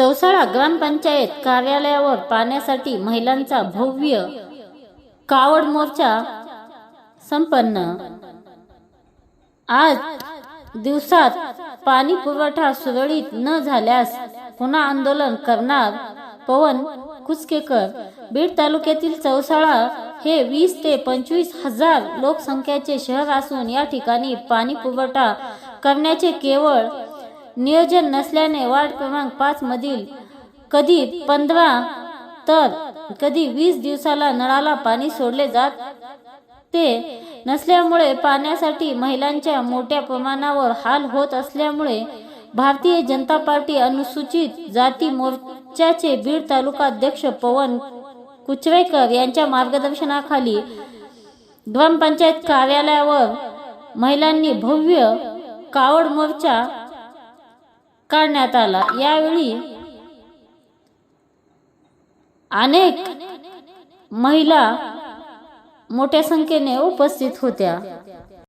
चौसाळा ग्रामपंचायत कार्यालयावर पाण्यासाठी महिलांचा भव्य कावड मोर्चा संपन्न. आज दिवसात पाणी पुरवठा सुरळीत न झाल्यास पुन्हा आंदोलन करणार पवन कुचकेकर. बीड तालुक्यातील चौसाळा हे वीस ते पंचवीस हजार लोकसंख्येचे शहर असून या ठिकाणी पाणी पुरवठा करण्याचे केवळ नियोजन नसल्याने वार्ड क्रमांक पाच मधील कधी पंधरा तर कधी वीस दिवसाला नळाला पाणी सोडले जात ते नसल्यामुळे पाण्यासाठी महिलांच्या मोठ्या प्रमाणावर हाल होत असल्यामुळे भारतीय जनता पार्टी अनुसूचित जाती मोर्चाचे बीड तालुका अध्यक्ष पवन कुचवेकर यांच्या मार्गदर्शनाखाली ग्रामपंचायत कार्यालयावर महिलांनी भव्य कावड मोर्चा काढण्यात आला. यावेळी अनेक महिला मोठ्या संख्येने उपस्थित होत्या.